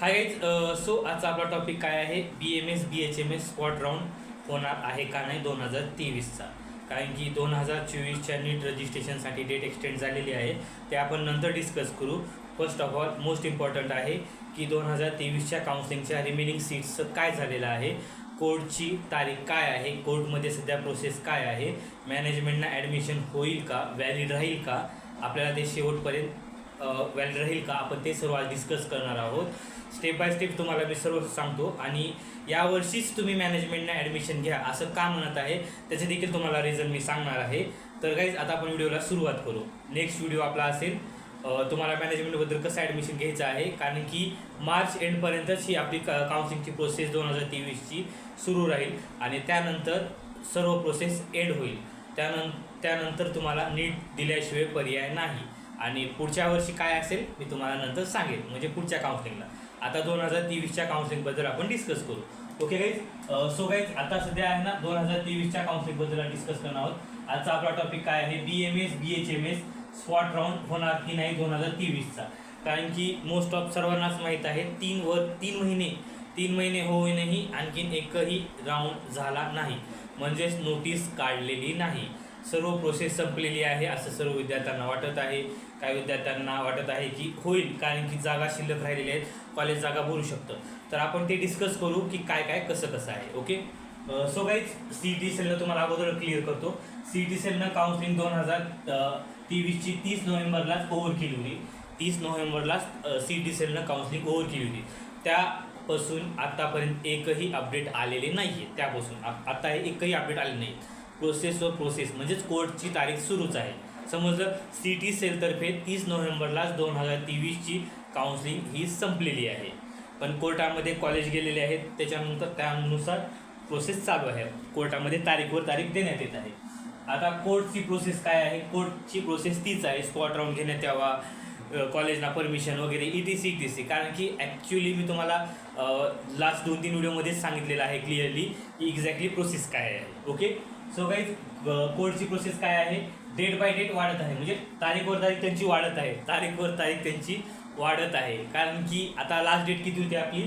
Hi guys so आजचा आपला topic काय आहे? B M S B H M S spot round होणार आहे का नाही दोन हजार तेवीसचा? कारण की दोन हजार चोवीसच्या नीट रजिस्ट्रेशनसाठी डेट एक्सटेंड झालेली आहे. ते आपण नंतर डिस्कस करू. First of all most important आहे की दोन हजार तेवीसच्या काउन्सिलिंगच्या रिमेनिंग सीट्सचं काय झालेलं आहे? कोर्टची तारीख काय आहे? कोर्टमध्ये सध्या प्रोसेस काय आहे? मॅनेजमेंटना ॲडमिशन होईल का? व्हॅलिड राहील का? आपल्याला ते शेवटपर्यंत व्हॅलिड राहील का? आपण ते सर्व आज डिस्कस करणार आहोत. स्टेप बाय स्टेप तुम्हाला मी सर्व सांगतो. आणि यावर्षीच तुम्ही मॅनेजमेंटने ॲडमिशन घ्या असं का म्हणत आहे त्याचे देखील तुम्हाला रिझन मी सांगणार आहे. तर काहीच आता आपण व्हिडिओला सुरुवात करू. नेक्स्ट व्हिडिओ आपला असेल तुम्हाला मॅनेजमेंटबद्दल कसं ॲडमिशन घ्यायचं आहे कारण की मार्च एंडपर्यंतच ही आपली काउन्सिलिंगची प्रोसेस दोन हजार तेवीसची सुरू राहील. आणि त्यानंतर सर्व प्रोसेस एड होईल. त्यानं त्यानंतर तुम्हाला नीट दिल्याशिवाय पर्याय नाही. आणि पुढच्या वर्षी काय असेल मी तुम्हाला नंतर सांगेन. म्हणजे पुढच्या काउन्सिलिंगला आता दोन हजार तेवीसच्या काउन्सिलिंगबद्दल आपण डिस्कस करू. ओके गाईज सो गाईज आता सध्या आहे ना दोन हजार तेवीसच्या काउन्सिलिंगबद्दल डिस्कस करणार आहोत. आजचा आपला टॉपिक काय आहे? B M S B H M S spot round होणार की नाही दोन हजार तेवीसचा? कारण की मोस्ट ऑफ सर्वांनाच माहीत आहे तीन वर तीन महिने तीन महिने होऊनही आणखीन एकही राऊंड झाला नाही. म्हणजेच नोटीस काढलेली नाही. सर्व प्रोसेस संपलेली आहे असं सर्व विद्यार्थ्यांना वाटत आहे. काही विद्यार्थ्यांना वाटत आहे की होईल कारण की जागा शिल्लक राहिलेल्या आहेत कॉलेज जागा भरू शकतं. तर आपण ते डिस्कस करू की काय काय कसं कसं आहे okay so guys C T सेलनं तुम्हाला अगोदर क्लिअर करतो. सी टी सेलनं काउन्सिलिंग दोन हजार तेवीसची तीस नोव्हेंबरलाच ओव्हर केली होती. तीस नोव्हेंबरलाच सी टी सेलनं काउन्सिलिंग ओव्हर केली होती. त्यापासून आत्तापर्यंत एकही अपडेट आलेले नाही आहे त्यापासून आत्ता हे एकही अपडेट आले नाही. प्रोसेस व प्रोसेस म्हणजेच कोर्टची तारीख सुरूच आहे. समजलं सी टी सेलतर्फे तीस नोव्हेंबरलाच दोन हजार तेवीसची काउन्सिलिंग ही संपलेली आहे. पण कोर्टामध्ये कॉलेज गेलेले आहेत त्याच्यानंतर त्यानुसार प्रोसेस चालू आहे. कोर्टामध्ये तारीखवर तारीख देण्यात येत आहे. आता कोर्टची प्रोसेस काय आहे? कोर्टची प्रोसेस तीच आहे. स्पॉट राऊंड घेण्यात यावा कॉलेजना परमिशन वगैरे E T C T C कारण की ॲक्च्युली मी तुम्हाला लास्ट दोन तीन व्हिडिओमध्येच सांगितलेलं आहे क्लिअरली की एक्झॅक्टली प्रोसेस काय आहे. ओके सो काही कोर्टची प्रोसेस काय आहे? डेट बाय डेट वाढत आहे. म्हणजे तारीखवर तारीख त्यांची वाढत आहे. तारीखवर तारीख त्यांची वाढत आहे. कारण की आता लास्ट डेट किती होती आपली?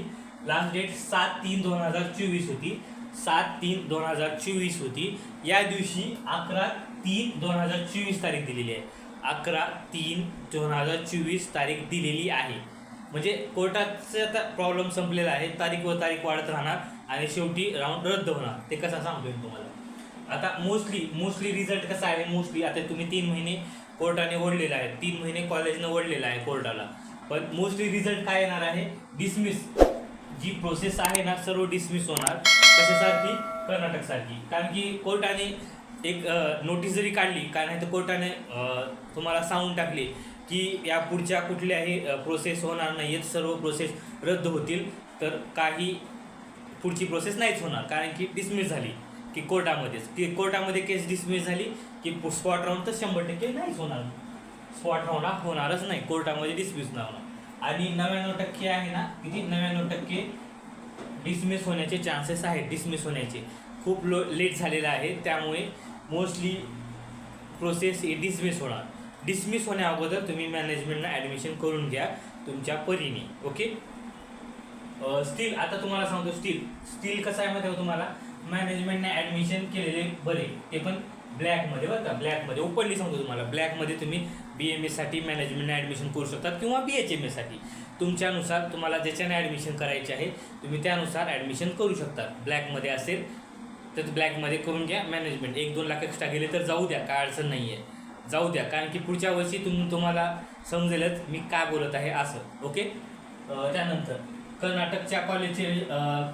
लास्ट डेट सात तीन दोन हजार चोवीस होती. सात तीन दोन हजार चोवीस होती. या दिवशी अकरा तीन दोन हजार चोवीस तारीख दिलेली आहे. अकरा तीन दोन हजार चोवीस तारीख दिलेली आहे. म्हणजे कोर्टाचा आता प्रॉब्लेम संपलेला आहे. तारीख व तारीख वाढत राहणार आणि शेवटी राऊंड रद्द होणार. ते कसं सांगतो मी तुम्हाला? आता मोस्टली मोस्टली रिझल्ट कसा आहे? मोस्टली आता तुम्ही तीन महिने कोर्टाने ओढलेला आहे. तीन महिने कॉलेजनं ओढलेला आहे कोर्टाला. पण मोस्टली रिझल्ट काय येणार आहे? डिसमिस जी प्रोसेस आहे ना सर्व डिसमिस होणार. कशासारखी? कर्नाटकसारखी. कारण की कोर्टाने एक नोटीस जरी काढली काय नाही तर कोर्टाने तुम्हाला सांगून टाकले की या पुढच्या कुठल्याही प्रोसेस होणार नाही आहेत सर्व प्रोसेस रद्द होतील. तर काही पुढची प्रोसेस नाहीच होणार. कारण की डिसमिस झाली. की कोर्टामध्येच. की कोर्टामध्ये केस डिसमिस झाली की स्पॉट राऊंड तर शंभर टक्के नाहीच होणार. स्पॉट राऊंड हा होणारच नाही. कोर्टामध्ये डिसमिस नाही होणार. आणि नव्याण्णव टक्के आहे ना किती? नव्याण्णव टक्के डिसमिस होण्याचे चान्सेस आहेत. डिसमिस होण्याचे. खूप लो लेट झालेलं आहे. त्यामुळे मोस्टली प्रोसेस ही डिसमिस होणार. डिसमिस होण्या अगोदर तुम्ही मॅनेजमेंटला ॲडमिशन करून घ्या तुमच्या परीने. ओके स्टील आता तुम्हाला सांगतो स्टील स्टील कसं आहे माहिती आहे तुम्हाला? मॅनेजमेंटने ॲडमिशन केलेले बरे. ते पण ब्लॅकमध्ये बरं का ब्लॅकमध्ये ओपनली सांगतो तुम्हाला. ब्लॅकमध्ये तुम्ही बी एम एससाठी मॅनेजमेंटने ॲडमिशन करू शकतात किंवा बी एच एम एसाठी तुमच्यानुसार तुम्हाला ज्याच्याने ॲडमिशन करायचे आहे तुम्ही त्यानुसार ॲडमिशन करू शकता. ब्लॅकमध्ये असेल तर ब्लॅकमध्ये करून घ्या मॅनेजमेंट एक दोन लाख एक्स्ट्रा गेले तर जाऊ द्या काय अडचण नाही आहे जाऊ द्या कारण की पुढच्या वर्षी तुम तुम्हाला समजेलच मी काय बोलत आहे असं. ओके त्यानंतर कर्नाटकच्या कॉलेजचे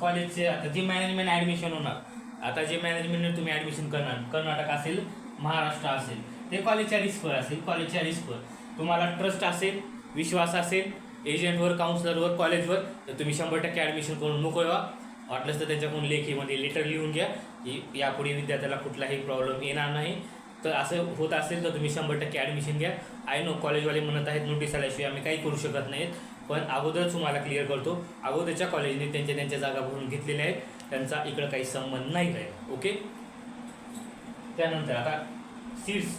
कॉलेजचे आता जे मॅनेजमेंट ॲडमिशन होणार आता जे मॅनेजमेंटने तुम्ही ॲडमिशन करणार कर्नाटक असेल महाराष्ट्र असेल ते कॉलेजच्या रिस्कवर असेल कॉलेजच्या रिस्कवर तुम्हाला ट्रस्ट असेल विश्वास असेल एजंटवर काउन्सलरवर कॉलेजवर तर तुम्ही शंभर टक्के ॲडमिशन करून नको व्हा. वाटलंच तर त्यांच्याकडून लेखीमध्ये लेटर लिहून घ्या की यापुढे विद्यार्थ्याला कुठलाही प्रॉब्लेम येणार नाही. तर असं होत असेल तर तुम्ही शंभर टक्के ॲडमिशन घ्या. आय नो कॉलेजवाले म्हणत आहेत नोटीस आल्याशिवाय आम्ही काही करू शकत नाहीत. पण अगोदरच तुम्हाला क्लिअर करतो. अगोदरच्या कॉलेजने त्यांच्या त्यांच्या जागा भरून घेतलेल्या आहेत. त्यांचा इकडं काही संबंध नाही काय ओके त्यानंतर आता सीट्स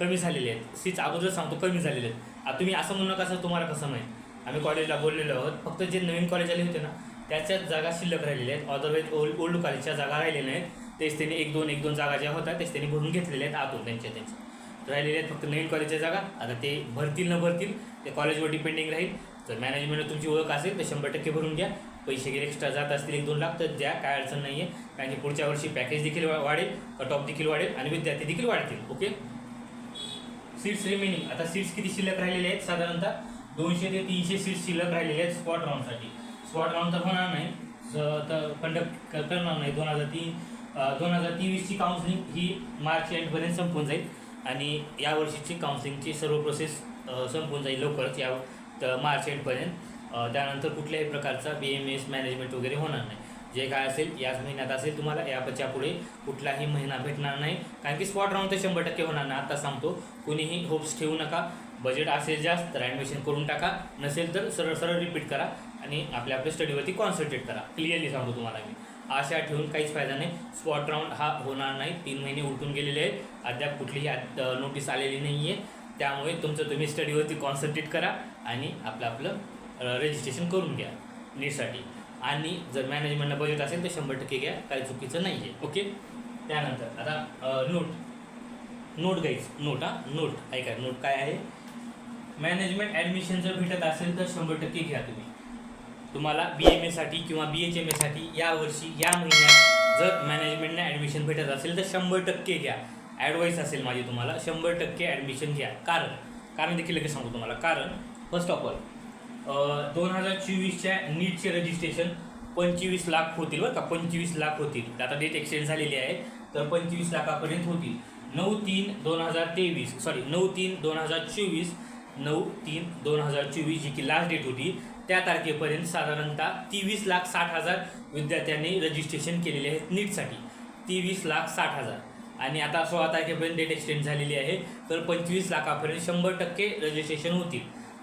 कमी झालेले आहेत. सीट्स अगोदर सांगतो कमी झालेले आहेत. आता तुम्ही असं म्हणू नका असं तुम्हाला कसं माहीत? आम्ही कॉलेजला बोललेलो आहोत. फक्त जे नवीन कॉलेज आले होते ना त्याच्याच जागा शिल्लक राहिलेल्या आहेत. अदरवाईज ओल्ड ओल्ड कॉलेजच्या जागा राहिलेल्या नाहीत. तेच त्यांनी एक दोन एक दोन जागा ज्या होत्या तेच त्यांनी भरून घेतलेल्या आहेत आतून त्यांच्या त्यांच्या. राहिलेल्या आहेत फक्त नवीन कॉलेजच्या जागा. आता ते भरतील न भरतील ते कॉलेजवर डिपेंडिंग राहील. जर मॅनेजमेंट तुमची ओळख असेल तर शंभर टक्के भरून घ्या. पैसे गेले एक्स्ट्रा जात असतील एक दोन लाख तर द्या. काय अडचण नाही आहे कारण की पुढच्या वर्षी पॅकेज देखील वाढेल कट ऑफ देखील वाढेल आणि विद्यार्थी देखील वाढतील. ओके सीट्स रिमेनिंग आता सीट्स किती शिल्लक राहिलेले आहेत? साधारणतः दोनशे ते तीनशे सीट्स शिल्लक राहिलेले आहेत स्पॉट राऊंडसाठी स्पॉट राऊंड तर होणार नाही. तर कंडक्ट करणार नाही. दोन हजार तीन दोन हजार तेवीसची काउन्सिलिंग ही मार्च एंडपर्यंत संपून जाईल. आणि यावर्षीची काउन्सिलिंगची सर्व प्रोसेस संपून जाईल लवकरच. या तर मार्च एंडपर्यंत त्यानंतर कुठल्याही प्रकारचा बी एम एस मॅनेजमेंट वगैरे होणार नाही. जे काय असेल याच महिन्यात असेल तुम्हाला याच्यापुढे कुठलाही महिना भेटणार नाही. कारण की स्पॉट राऊंड तर शंभर टक्के होणार नाही. आता सांगतो कुणीही होप्स ठेवू नका. बजेट असेल जास्त तर ॲडमिशन करून टाका. नसेल तर सरळ सरळ रिपीट करा. आणि आपल्या आपल्या स्टडीवरती कॉन्सन्ट्रेट करा. क्लिअरली सांगतो तुम्हाला मी. आशा ठेवून काहीच फायदा नाही. स्पॉट राऊंड हा होणार नाही. तीन महिने उलटून गेलेले आहेत. अद्याप कुठलीही नोटीस आलेली नाही आहे त्यामुळे तुमचं तुम्ही स्टडीवरती कॉन्सन्ट्रेट करा. आणि आपलं आपलं रजिस्ट्रेशन करून घ्या नीटसाठी आणि जर मॅनेजमेंटला बजेट असेल तर शंभर टक्के घ्या काही चुकीचं नाही आहे ओके त्यानंतर आता नोट नोट गाईज नोट हा? नोट ऐका नोट काय आहे? मॅनेजमेंट ॲडमिशन जर भेटत असेल तर शंभर टक्के घ्या तुम्ही. तुम्हाला बी एम एसाठी किंवा बी एच एम एसाठी यावर्षी या महिन्यात जर मॅनेजमेंटने ॲडमिशन भेटत असेल तर शंभर टक्के घ्या. ॲडवाईस असेल माझी तुम्हाला शंभर टक्के ॲडमिशन घ्या. कारण कारण देखील लगेच सांगतो तुम्हाला. कारण फर्स्ट ऑफ ऑल दोन हजार चोवीसच्या नीटचे रजिस्ट्रेशन पंचवीस लाख होतील बरं का. पंचवीस लाख होतील. आता डेट एक्सटेंड झालेली आहे तर पंचवीस लाखापर्यंत होतील. नऊ तीन दोन हजार तेवीस सॉरी नऊ तीन दोन हजार चोवीस नऊ तीन दोन हजार चोवीस जी की लास्ट डेट होती त्या तारखेपर्यंत साधारणतः तेवीस लाख साठ हजार विद्यार्थ्यांनी रजिस्ट्रेशन केलेले आहेत नीटसाठी. तेवीस लाख साठ हजार. आणि आता सोळा तारखेपर्यंत डेट एक्सटेंड झालेली आहे तर पंचवीस लाखापर्यंत शंभर टक्के रजिस्ट्रेशन होतील.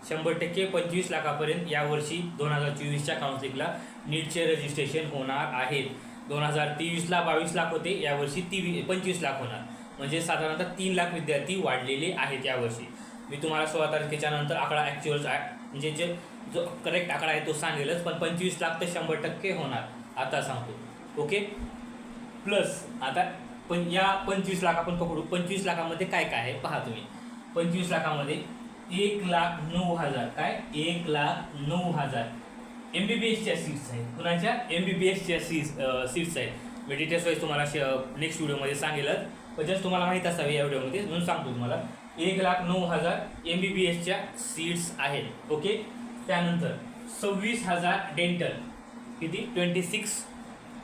शंभर टक्के पंचवीस लाखापर्यंत यावर्षी दोन हजार चोवीसच्या काउन्सिलिंगला नीटचे रजिस्ट्रेशन होणार आहेत. दोन हजार तेवीसला बावीस लाख होते यावर्षी ती पंचवीस लाख होणार. म्हणजे साधारणतः तीन लाख विद्यार्थी वाढलेले आहेत यावर्षी मी तुम्हाला सोळा तारखेच्या नंतर आकडा ॲक्च्युअल म्हणजे जे जो करेक्ट आकडा आहे तो सांगेलच पण पंचवीस लाख तर शंभर टक्के होणार. आता सांगतो. ओके? प्लस आता पण या पंचवीस लाख आपण पकडू. पंचवीस लाखामध्ये काय काय आहे? पहा तुम्ही. पंचवीस लाखामध्ये एक लाख नऊ हजार. काय? एक लाख नऊ हजार. एम बी बी एसच्या सीट्स आहेत. कुणाच्या? एम बी बी एसच्या सीट्स सीट्स आहेत. मी डिटेल्स वाईज तुम्हाला नेक्स्ट व्हिडिओमध्ये सांगेलच. पण जस्ट तुम्हाला माहीत असावी या व्हिडिओमध्ये म्हणून सांगतो तुम्हाला. एक लाख नऊ हजार एम बी बी एसच्या सीट्स आहेत. ओके? त्यानंतर सव्वीस हजार डेंटल किती? ट्वेंटी सिक्स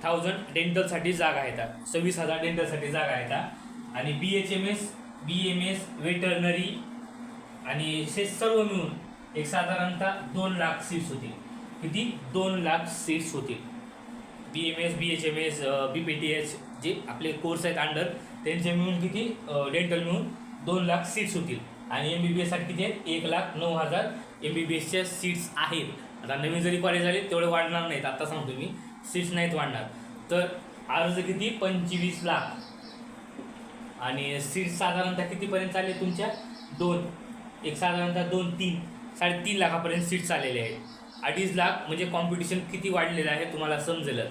थाउजंड डेंटलसाठी जागा आहेत. सव्वीस हजार डेंटलसाठी जागा आहेत. आणि B H M S B M S veterinary आणि हे सर्व मिळून एक साधारणतः दोन लाख सीट्स होतील. किती? दोन लाख सीट्स होतील. B M S B H M S B P T H जे आपले कोर्स आहेत अंडर त्यांचे मिळून किती? डेंटल मिळून दोन लाख सीट्स होतील. आणि एम बी बी एससाठी किती आहेत? एक लाख नऊ हजार एम बी बी एसच्या सीट्स आहेत. आता नवीन जरी कॉलेज आले तेवढे वाढणार नाहीत. आता सांगतो मी. सीट्स नाहीत वाढणार. तर अर्ज किती? पंचवीस लाख. आणि सीट्स साधारणतः कितीपर्यंत चालले तुमच्या? दोन. एक साधारणतः दोन तीन साडेतीन लाखापर्यंत सीट्स आलेले आहेत. अडीच लाख म्हणजे कॉम्पिटिशन किती वाढलेलं आहे तुम्हाला समजेलच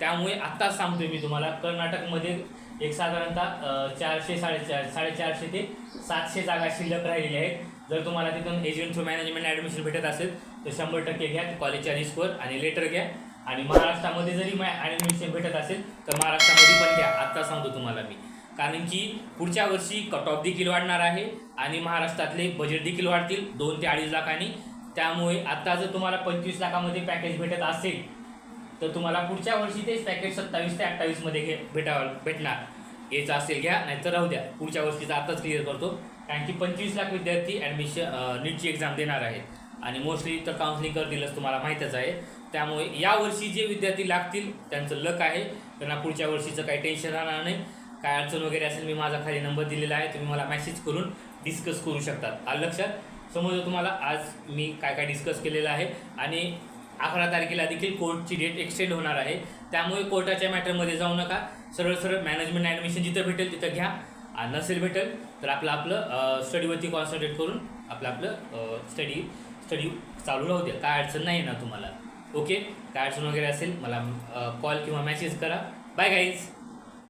त्यामुळे आत्ताच सांगतोय मी तुम्हाला कर्नाटकमध्ये एक साधारणतः चारशे साडेचार साडेचारशे ते सातशे जागा शिल्लक राहिलेल्या आहेत. जर तुम्हाला तिथून एजंट थ्रू मॅनेजमेंट ॲडमिशन भेटत असेल तर शंभर टक्के घ्या कॉलेजच्या रिस्कवर आणि लेटर घ्या. आणि महाराष्ट्रामध्ये जरी ॲडमिशन भेटत असेल तर महाराष्ट्रामध्ये पण घ्या. आत्ता सांगतो तुम्हाला मी. कारण की पुढच्या वर्षी कट ऑफ देखील वाढणार आहे आणि महाराष्ट्रातले बजेट देखील वाढतील दोन ते अडीच लाखांनी. त्यामुळे आत्ता जर तुम्हाला पंचवीस लाखामध्ये पॅकेज भेटत असेल तर तुम्हाला पुढच्या वर्षी तेच पॅकेज सत्तावीस ते अठ्ठावीसमध्ये घे भेटावं भेटणार. याचं असेल घ्या नाहीतर राहू द्या. पुढच्या वर्षीचा आत्ताच क्लिअर करतो. कारण की पंचवीस लाख विद्यार्थी ॲडमिशन नीटची एक्झाम देणार आहे आणि मोस्टली तर काउन्सिलिंग करतीलच तुम्हाला माहीतच आहे. त्यामुळे यावर्षी जे विद्यार्थी लागतील त्यांचं लक आहे. त्यांना पुढच्या वर्षीचं काही टेन्शन राहणार नाही. काय अडचण वगैरे असेल मी माझा खाली नंबर दिलेला आहे तुम्ही मला मेसेज करून डिस्कस करू शकतात. आलं लक्षात? समजा तुम्हाला आज मी काय काय डिस्कस केलेलं आहे आणि अकरा तारखेला देखील कोर्टची डेट एक्सटेंड होणार आहे. त्यामुळे कोर्टाच्या मॅटरमध्ये जाऊ नका. सरळ सरळ मॅनेजमेंट ॲडमिशन जिथं भेटेल तिथं घ्या. आणि नसेल भेटेल तर आपलं आपलं स्टडीवरती कॉन्सन्ट्रेट करून आपलं आपलं स्टडी स्टडी चालू राहू द्या. काय अडचण नाही ना तुम्हाला. ओके काय अडचण वगैरे असेल मला कॉल किंवा मेसेज करा. Bye guys